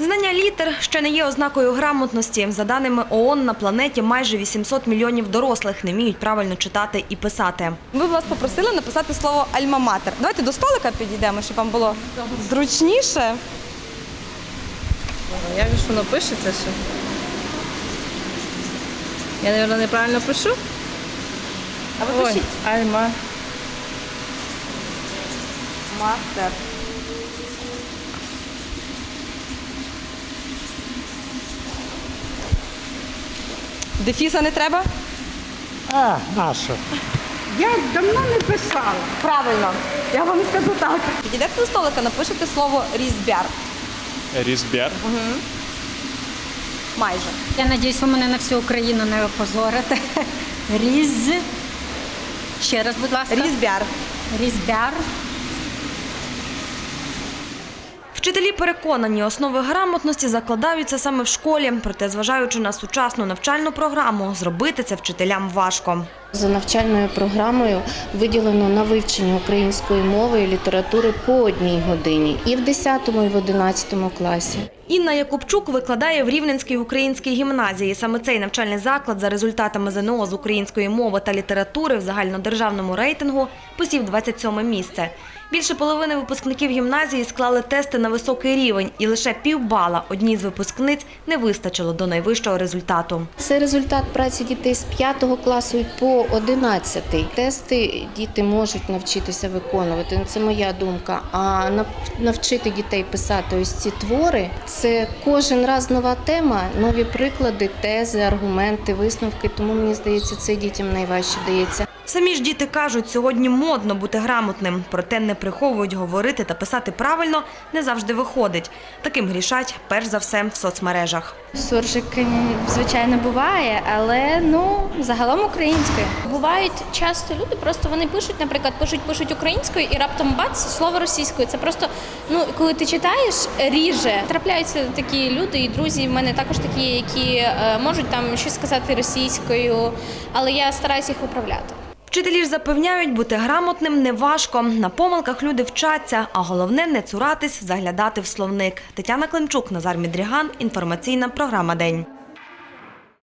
Знання літер ще не є ознакою грамотності. За даними ООН, на планеті майже 800 мільйонів дорослих не вміють правильно читати і писати. Ми б вас попросили написати слово альма-матер. Давайте до столика підійдемо, щоб вам було зручніше. Же ж воно пишеться ще? Я, мабуть, неправильно пишу? А ви пишіть. Альма. Матер. Дефіса не треба? А, наша. Я давно не писала. Правильно. Я вам скажу так. Підійдете до столика, напишете слово різбяр. Різбір. Майже. Я надіюсь, ви мене на всю Україну не опозорите. Різ. Ще раз, будь ласка. Різбяр. Різбяр. Вчителі переконані, основи грамотності закладаються саме в школі. Проте, зважаючи на сучасну навчальну програму, зробити це вчителям важко. За навчальною програмою виділено на вивчення української мови і літератури по одній годині і в 10 і в 11 класі. Інна Якубчук викладає в Рівненській українській гімназії. Саме цей навчальний заклад за результатами ЗНО з української мови та літератури в загальнодержавному рейтингу посів 27 місце. Більше половини випускників гімназії склали тести на високий рівень, і лише півбала одній з випускниць не вистачило до найвищого результату. Це результат праці дітей з 5 класу по 11. Тести діти можуть навчитися виконувати. ну, Це моя думка. А навчити дітей писати ось ці твори це кожен раз нова тема, нові приклади, тези, аргументи, висновки. Тому мені здається, це дітям найважче дається. Самі ж діти кажуть, сьогодні модно бути грамотним, проте не приховують говорити та писати правильно не завжди виходить. Таким грішать перш за все в соцмережах. Суржик, звичайно, буває, але ну загалом українською. Бувають часто люди, просто вони пишуть, наприклад, пишуть, пишуть українською і раптом бац, слово російською. Це просто ну коли ти читаєш, ріже. Трапляються такі люди і друзі. В мене також такі, які е, можуть там щось сказати російською, але я стараюся їх виправляти. Вчителі ж запевняють, бути грамотним не важко. На помилках люди вчаться, а головне не цуратись, заглядати в словник. Тетяна Климчук, Назар Мідріган. Інформаційна програма День.